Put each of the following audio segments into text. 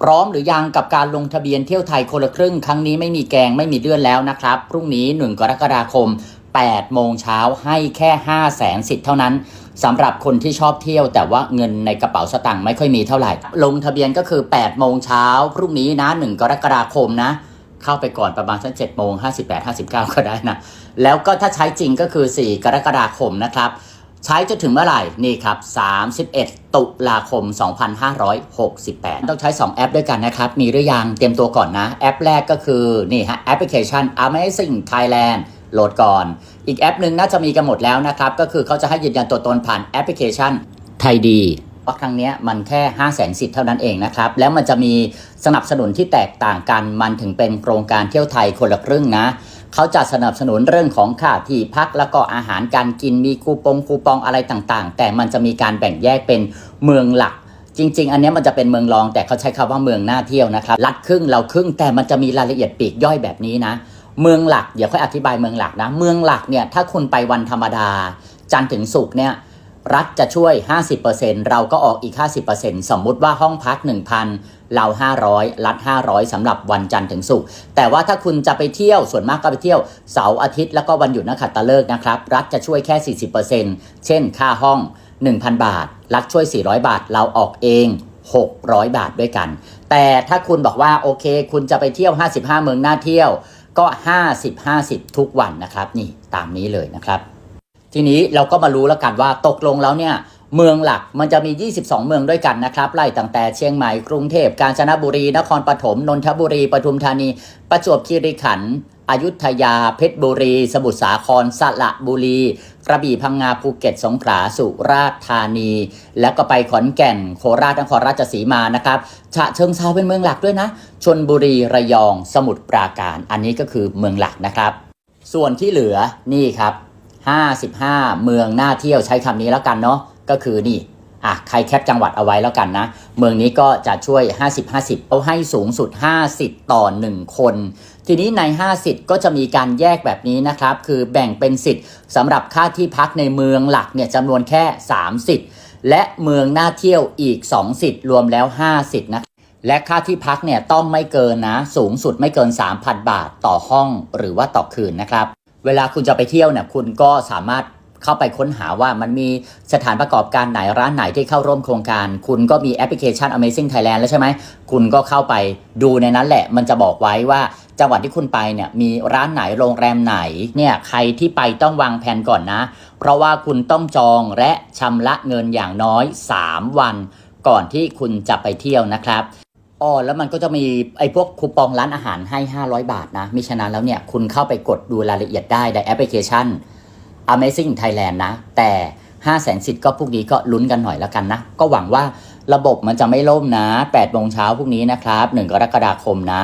พร้อมหรือยังกับการลงทะเบียนเที่ยวไทยคนละครึ่ง ครั้งนี้ไม่มีแกงไม่มีเลื่อนแล้วนะครับ พรุ่งนี้ 1 กรกฎาคม 8 โมงเช้าให้แค่ 5 0 0แสนสิทธิ์เท่านั้นสำหรับคนที่ชอบเที่ยว แต่ว่าเงินในกระเป๋าสตางค์ไม่ค่อยมีเท่าไหร่ ลงทะเบียนก็คือ 8 โมงเช้าพรุ่งนี้นะ 1 กรกฎาคมนะ เข้าไปก่อนประมาณสัก7โมง58 59 ก็ได้นะ แล้วก็ถ้าใช้จริงก็คือ 4 กรกฎาคมนะครับ ใช้จนถึงเมื่อไหร่นี่ครับ 31 ตุลาคม 2568 ต้องใช้ 2 แอปด้วยกันนะครับ มีหรือยังเตรียมตัวก่อนนะ แอปแรกก็คือ นี่ฮะแอปพลิเคชัน Amazing Thailand โหลดก่อน อีกแอปหนึ่งน่าจะมีกันหมดแล้วนะครับ ก็คือเขาจะให้ยืนยันตัวตนผ่านแอปพลิเคชันไทยดีว่าครั้งนี้มันแค่ 5 0 0 0 0 0สิทธิ์เท่านั้นเองนะครับ แล้วมันจะมีสนับสนุนที่แตกต่างกันมันถึงเป็นโครงการเที่ยวไทยคนละครึ่งนะ เขาจะสนับสนุนเรื่องของค่าที่พักแล้วก็อาหารการกินมีคูปองคูปองอะไรต่างๆ แต่มันจะมีการแบ่งแยกเป็นเมืองหลักจริง ๆ อันนี้มันจะเป็นเมืองรองแต่เขาใช้คำว่าเมืองน่าเที่ยวนะครับรัดครึ่งเราครึ่งแต่มันจะมีรายละเอียดปีกย่อยแบบนี้นะ เมืองหลักเดี๋ยวค่อยอธิบายเมืองหลักนะ เมืองหลักเนี่ยถ้าคุณไปวันธรรมดา จันทร์ถึงศุกร์เนี่ย รัฐจะช่วย 50%เราก็ออกอีก 50%สมมุติว่าห้องพัก 1,000 เรา 500 รัฐ 500สำหรับวันจันทร์ถึงศุกร์แต่ว่าถ้าคุณจะไปเที่ยวส่วนมากก็ไปเที่ยวเสาร์อาทิตย์แล้วก็วันหยุดนักขัตฤกษ์นะครับ รัฐจะช่วยแค่ 40%เช่น ค่าห้อง 1,000 บาท รัฐช่วย 400 บาท เราออกเอง 600 บาทด้วยกัน แต่ถ้าคุณบอกว่าโอเค คุณจะไปเที่ยว 55 เมืองน่าเที่ยวก็ 50-50 ทุกวันนะครับ นี่ตามนี้เลยนะครับ ทีนี้เราก็มารู้แล้วกันว่าตกลงแล้วเนี่ยเมืองหลักมันจะมี 22 เมืองด้วยกันนะครับ ไล่ตั้งแต่เชียงใหม่ กรุงเทพ กาญจนบุรี นครปฐม นนทบุรี ปทุมธานี ประจวบคีรีขันธ์อยุธยา เพชรบุรี สมุทรสาคร สระบุรี กระบี่ พังงา ภูเก็ต สงขลา สุราษฎร์ธานี แล้วก็ไปขอนแก่น โคราช นครราชสีมา นะครับฉะเชิงเซาเป็นเมืองหลักด้วยนะ ชนบุรี ระยอง สมุทรปราการ อันนี้ก็คือเมืองหลักนะครับ ส่วนที่เหลือ นี่ครับ 55 เมืองน่าเที่ยวใช้คำนี้แล้วกันเนาะก็คือนี่อะใครแคปจังหวัดเอาไว้แล้วกันนะ เมืองนี้ก็จะช่วย 50-50 เอาให้สูงสุด 50 ต่อ 1 คน ทีนี้ใน 50 ก็จะมีการแยกแบบนี้นะครับ คือแบ่งเป็นสิทธิ์สำหรับค่าที่พักในเมืองหลักเนี่ยจำนวนแค่ 3 สิทธิ์ และเมืองน่าเที่ยวอีก 2 สิทธิ์ รวมแล้ว 5 สิทธิ์นะและค่าที่พักเนี่ยต้องไม่เกินนะ สูงสุดไม่เกิน 3,000 บาทต่อห้องหรือว่าต่อคืนนะครับ เวลาคุณจะไปเที่ยวเนี่ยคุณก็สามารถเข้าไปค้นหาว่ามันมีสถานประกอบการไหนร้านไหนที่เข้าร่วมโครงการ คุณก็มีแอปพลิเคชัน Amazing Thailand แล้วใช่ไหม คุณก็เข้าไปดูในนั้นแหละ มันจะบอกไว้ว่าจังหวัดที่คุณไปเนี่ยมีร้านไหนโรงแรมไหนเนี่ยใครที่ไปต้องวางแผนก่อนนะ เพราะว่าคุณต้องจองและชำระเงินอย่างน้อย 3 วัน ก่อนที่คุณจะไปเที่ยวนะครับ อ๋อแล้วมันก็จะมีไอ้พวกคูปองร้านอาหารให้ 500 บาทนะ มิฉะนั้นแล้วเนี่ย คุณเข้าไปกดดูรายละเอียดได้ในแอปพลิเคชัน Amazing Thailand นะ แต่ 5 0 0แสนสิทธิ์ก็พวกนี้ก็ลุ้นกันหน่อยแล้วกันนะ ก็หวังว่าระบบมันจะไม่ล่มนะ8โมงเช้าพวกนี้นะครับ 1 กรกฎาคมนะ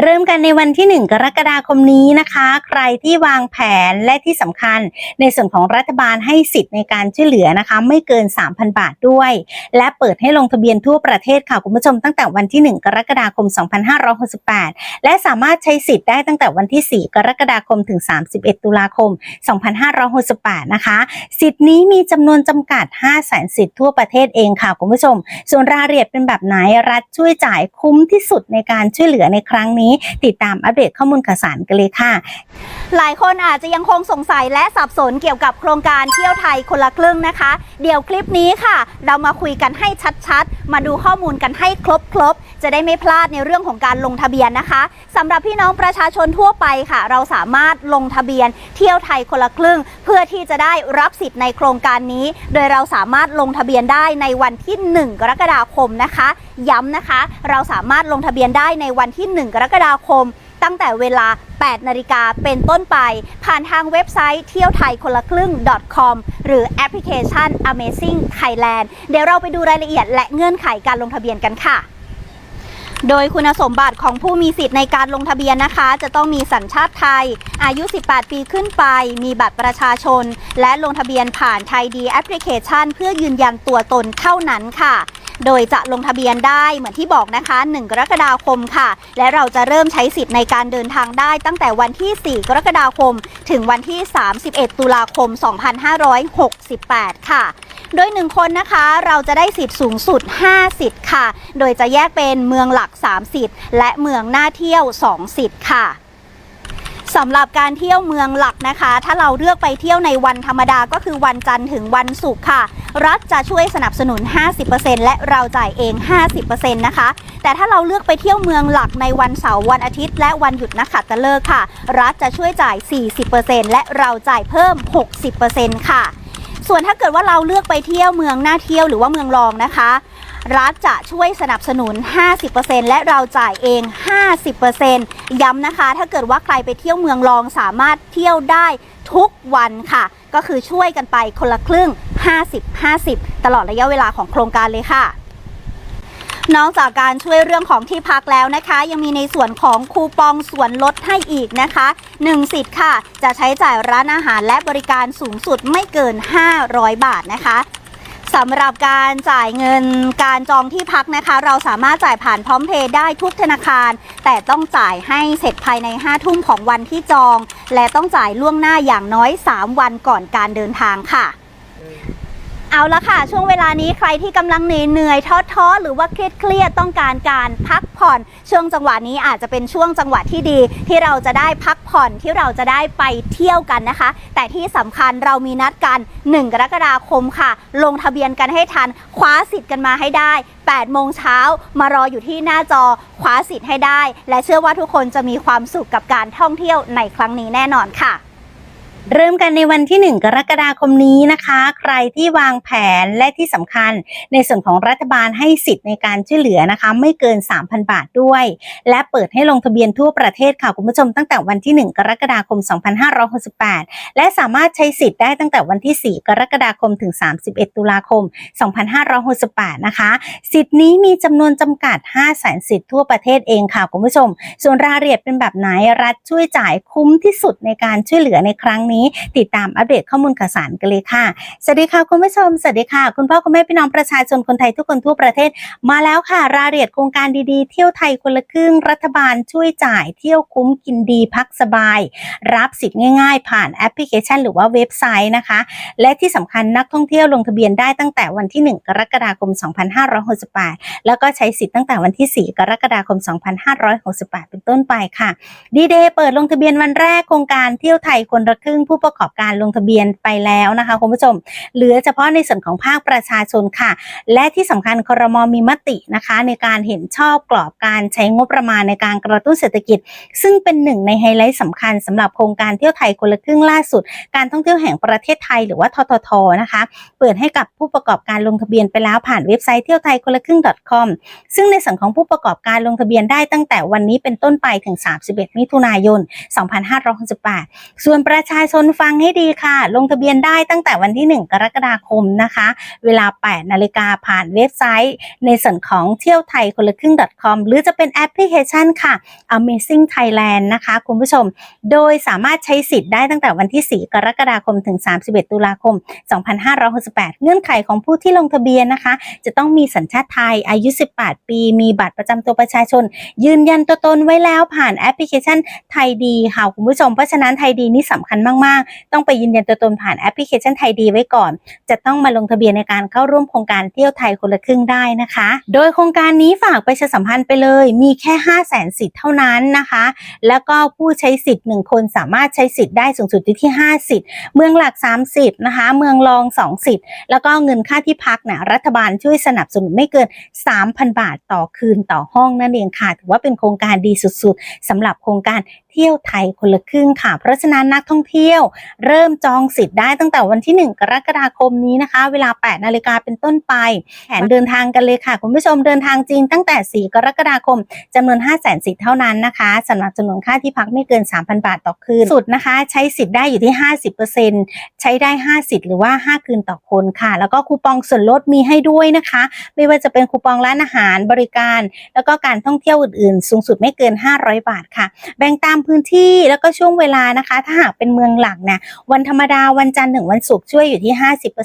เริ่มกันในวันที่ 1 กรกฎาคมนี้นะคะ ใครที่วางแผนและที่สำคัญ ในส่วนของรัฐบาลให้สิทธิ์ในการช่วยเหลือนะคะ ไม่เกิน 3,000 บาทด้วย และเปิดให้ลงทะเบียนทั่วประเทศค่ะคุณผู้ชมตั้งแต่วันที่ 1 กรกฎาคม 2568 และสามารถใช้สิทธิ์ได้ตั้งแต่วันที่ 4 กรกฎาคมถึง 31 ตุลาคม 2568 นะคะ สิทธิ์นี้มีจำนวนจำกัด 5 0 0 0 0 0สิทธิ์ทั่วประเทศเองค่ะคุณผู้ชม ส่วนรายละเอียดเป็นแบบไหนรัฐช่วยจ่ายคุ้มที่สุดในการช่วยเหลือในครั้งนี้ติดตามอัปเดตข้อมูลข่าวสารกันเลยค่ะ หลายคนอาจจะยังคงสงสัยและสับสนเกี่ยวกับโครงการเที่ยวไทยคนละครึ่งนะคะ เดี๋ยวคลิปนี้ค่ะ เรามาคุยกันให้ชัดๆ มาดูข้อมูลกันให้ครบๆจะได้ไม่พลาดในเรื่องของการลงทะเบียนนะคะสำหรับพี่น้องประชาชนทั่วไปค่ะ เราสามารถลงทะเบียน เที่ยวไทยคนละครึ่ง เพื่อที่จะได้รับสิทธิ์ในโครงการนี้ โดยเราสามารถลงทะเบียนได้ในวันที่ 1 กรกฎาคมนะคะ ย้ำนะคะ เราสามารถลงทะเบียนได้ในวันที่ 1 กรกฎาคม ตั้งแต่เวลา 8 นาฬิกาเป็นต้นไป ผ่านทางเว็บไซต์เที่ยวไทยคนละครึ่ง .com หรือแอปพลิเคชัน Amazing Thailand เดี๋ยวเราไปดูรายละเอียดและเงื่อนไขการลงทะเบียนกันค่ะโดยคุณสมบัติของผู้มีสิทธิ์ในการลงทะเบียนนะคะ จะต้องมีสัญชาติไทย อายุ 18 ปีขึ้นไป มีบัตรประชาชน และลงทะเบียนผ่านไทยดีแอปพลิเคชัน เพื่อยืนยันตัวตนเท่านั้นค่ะ โดยจะลงทะเบียนได้เหมือนที่บอกนะคะ 1 กรกฎาคมค่ะ และเราจะเริ่มใช้สิทธิ์ในการเดินทางได้ตั้งแต่วันที่ 4 กรกฎาคม ถึงวันที่ 31 ตุลาคม 2568 ค่ะ โดย 1 คนนะคะเราจะได้สิทธิ์สูงสุด 5 สิทธิ์ค่ะ โดยจะแยกเป็นเมืองหลัก 3 สิทธิ์ และเมืองน่าเที่ยว 2 สิทธิ์ค่ะ สำหรับการเที่ยวเมืองหลักนะคะ ถ้าเราเลือกไปเที่ยวในวันธรรมดาก็คือวันจันทร์ถึงวันศุกร์ค่ะ รัฐจะช่วยสนับสนุน 50%และเราจ่ายเอง 50%นะคะ แต่ถ้าเราเลือกไปเที่ยวเมืองหลักในวันเสาร์วันอาทิตย์ และวันหยุดนักขัตฤกษ์ค่ะ รัฐจะช่วยจ่าย 40%และเราจ่ายเพิ่ม 60%ค่ะ ส่วนถ้าเกิดว่าเราเลือกไปเที่ยวเมืองหน้าเที่ยวหรือว่าเมืองรองนะคะ รัฐจะช่วยสนับสนุน 50%และเราจ่ายเอง 50%ย้ำนะคะ ถ้าเกิดว่าใครไปเที่ยวเมืองรองสามารถเที่ยวได้ทุกวันค่ะ ก็คือช่วยกันไปคนละครึ่ง 50-50 ตลอดระยะเวลาของโครงการเลยค่ะ นอกจากการช่วยเรื่องของที่พักแล้วนะคะ ยังมีในส่วนของคูปองส่วนลดให้อีกนะคะ1สิทธิ์ค่ะ จะใช้จ่ายร้านอาหารและบริการสูงสุดไม่เกิน 500 บาทนะคะสำหรับการจ่ายเงินการจองที่พักนะคะ เราสามารถจ่ายผ่านพร้อมเพย์ได้ทุกธนาคาร แต่ต้องจ่ายให้เสร็จภายใน 5 ทุ่มของวันที่จอง และต้องจ่ายล่วงหน้าอย่างน้อย 3 วันก่อนการเดินทางค่ะ เอาละค่ะ ช่วงเวลานี้ใครที่กำลังเหนื่อยท้อท้อๆหรือว่าเครียดเครียดๆต้องการการพักผ่อน ช่วงจังหวะนี้อาจจะเป็นช่วงจังหวะที่ดี ที่เราจะได้พักผ่อนที่เราจะได้ไปเที่ยวกันนะคะ แต่ที่สำคัญเรามีนัดกัน 1 กรกฎาคมค่ะ ลงทะเบียนกันให้ทันคว้าสิทธิ์กันมาให้ได้ 8 โมงเช้ามารออยู่ที่หน้าจอคว้าสิทธิ์ให้ได้ และเชื่อว่าทุกคนจะมีความสุขกับการท่องเที่ยวในครั้งนี้แน่นอนค่ะ เริ่มกันในวันที่ 1 กรกฎาคมนี้นะคะ ใครที่วางแผนและที่สำคัญ ในส่วนของรัฐบาลให้สิทธิ์ในการช่วยเหลือนะคะ ไม่เกิน 3,000 บาทด้วย และเปิดให้ลงทะเบียนทั่วประเทศค่ะคุณผู้ชมตั้งแต่วันที่ 1 กรกฎาคม 2568 และสามารถใช้สิทธิ์ได้ตั้งแต่วันที่ 4 กรกฎาคมถึง 31 ตุลาคม 2568 นะคะ สิทธิ์นี้มีจำนวนจำกัด 5 0 0 0 0 0สิทธิ์ทั่วประเทศเองค่ะคุณผู้ชม ส่วนรายละเอียดเป็นแบบไหนรัฐช่วยจ่ายคุ้มที่สุดในการช่วยเหลือในครั้งนี้ติดตามอัปเดตข้อมูลข่าวสารกันเลยค่ะ สวัสดีค่ะคุณผู้ชม สวัสดีค่ะ คุณพ่อคุณแม่พี่น้องประชาชนคนไทยทุกคนทั่วประเทศ มาแล้วค่ะ รายละเอียดโครงการดีๆ เที่ยวไทยคนละครึ่ง รัฐบาลช่วยจ่ายเที่ยวคุ้มกินดีพักสบาย รับสิทธิ์ง่าย ๆ ผ่านแอปพลิเคชัน หรือว่าเว็บไซต์นะคะ และที่สำคัญนักท่องเที่ยวลงทะเบียนได้ตั้งแต่วันที่ 1 กรกฎาคม 2568 แล้วก็ใช้สิทธิ์ตั้งแต่วันที่ 4 กรกฎาคม 2568 เป็นต้นไปค่ะ ดีเดย์เปิดลงทะเบียนวันแรกโครงการเที่ยวไทยคนละครึ่งผู้ประกอบการลงทะเบียนไปแล้วนะคะคุณผู้ชม เหลือเฉพาะในส่วนของภาคประชาชนค่ะ และที่สำคัญครมมีมตินะคะ ในการเห็นชอบกรอบการใช้งบประมาณในการกระตุ้นเศรษฐกิจ ซึ่งเป็นหนึ่งในไฮไลท์สำคัญสำหรับโครงการเที่ยวไทยคนละครึ่งล่าสุด การท่องเที่ยวแห่งประเทศไทยหรือว่าทททนะคะ เปิดให้กับผู้ประกอบการลงทะเบียนไปแล้วผ่านเว็บไซต์เที่ยวไทยคนละครึ่ง .com ซึ่งในส่วนของผู้ประกอบการลงทะเบียนได้ตั้งแต่วันนี้เป็นต้นไปถึง 31 มิถุนายน 2568 ส่วนประชาชนฟังให้ดีค่ะ ลงทะเบียนได้ตั้งแต่วันที่ 1 กรกฎาคมนะคะ เวลา 8 นาฬิกาผ่านเว็บไซต์ ในส่วนของเที่ยวไทยคนละครึ่ง .com หรือจะเป็นแอปพลิเคชันค่ะ Amazing Thailand นะคะ คุณผู้ชม โดยสามารถใช้สิทธิ์ได้ตั้งแต่วันที่ 4 กรกฎาคมถึง 31 ตุลาคม 2568 เงื่อนไขของผู้ที่ลงทะเบียนนะคะ จะต้องมีสัญชาติไทยอายุ 18 ปี มีบัตรประจำตัวประชาชน ยืนยันตัวตนไว้แล้วผ่านแอปพลิเคชันไทยดีค่ะคุณผู้ชมเพราะฉะนั้นไทยดีนี่สำคัญมากๆ ต้องไปยืนยันตัวตนผ่านแอปพลิเคชันไทยดีไว้ก่อน จะต้องมาลงทะเบียนในการเข้าร่วมโครงการเที่ยวไทยคนละครึ่งได้นะคะ โดยโครงการนี้ฝากประชาสัมพันธ์ไปเลย มีแค่ 5 0 0แสนสิทธิ์เท่านั้นนะคะ แล้วก็ผู้ใช้สิทธิ์ 1 คนสามารถใช้สิทธิ์ได้สูงสุดที่ที่5สิทธิ์ เมืองหลัก 3 สิทธิ์นะคะ เมืองรอง 2 สิทธิ์ แล้วก็เงินค่าที่พักเนี่ยรัฐบาลช่วยสนับสนุนไม่เกิน 3,000 บาทต่อคืนต่อห้องนั่นเองค่ะ ถือว่าเป็นโครงการดีสุดๆสำหรับโครงการ เที่ยวไทยคนละครึ่งค่ะ เพราะฉะนั้นนักท่องเที่ยว เริ่มจองสิทธิ์ได้ตั้งแต่วันที่ 1 กรกฎาคมนี้นะคะ เวลา 8 นาฬิกาเป็นต้นไป แผนเดินทางกันเลยค่ะ คุณผู้ชมเดินทางจริงตั้งแต่ 4 กรกฎาคมจำนวน 5 0 0 0 0 0สิทธิ์เท่านั้นนะคะสำหรับจำนวนค่าที่พักไม่เกิน 3,000 บาทต่อคืนสุดนะคะ ใช้สิทธิ์ได้อยู่ที่ 50%ใช้ได้ 5 สิทธิ์หรือว่า 5 คืนต่อคนค่ะ แล้วก็คูปองส่วนลดมีให้ด้วยนะคะ ไม่ว่าจะเป็นคูปองร้านอาหารบริการ แล้วก็การท่องเที่ยวอื่นๆ สูงสุดไม่เกิน 500 บาทค่ะแบ่งตามพื้นที่แล้วก็ช่วงเวลานะคะ ถ้าหากเป็นเมืองหลักเนี่ยวันธรรมดาวันจันทร์ถึงวันศุกร์ช่วยอยู่ที่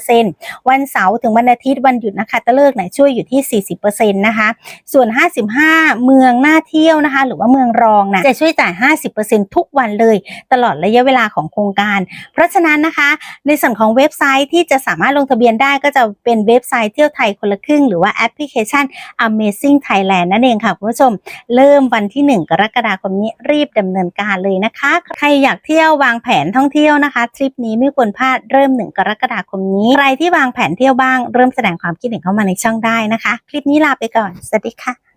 50%วันเสาร์ถึงวันอาทิตย์วันหยุดนะคะตะเลิกเนี่ยช่วยอยู่ที่ 40%นะคะส่วน 55 เมืองน่าเที่ยวนะคะ หรือว่าเมืองรองนะจะช่วยจ่าย 50%ทุกวันเลย ตลอดระยะเวลาของโครงการ เพราะฉะนั้นนะคะ ในส่วนของเว็บไซต์ที่จะสามารถลงทะเบียนได้ก็จะเป็นเว็บไซต์เที่ยวไทยคนละครึ่ง หรือว่าแอปพลิเคชัน Amazing Thailand นั่นเองค่ะคุณผู้ชม เริ่มวันที่ 1 กรกฎาคมนี้รีบดำเนินการเลยนะคะ ใครอยากเที่ยววางแผนท่องเที่ยวนะคะทริปนี้ไม่ควรพลาดเริ่ม1กรกฎาคมนี้ ใครที่วางแผนเที่ยวบ้างเริ่มแสดงความคิดเห็นเข้ามาในช่องได้นะคะ คลิปนี้ลาไปก่อน สวัสดีค่ะ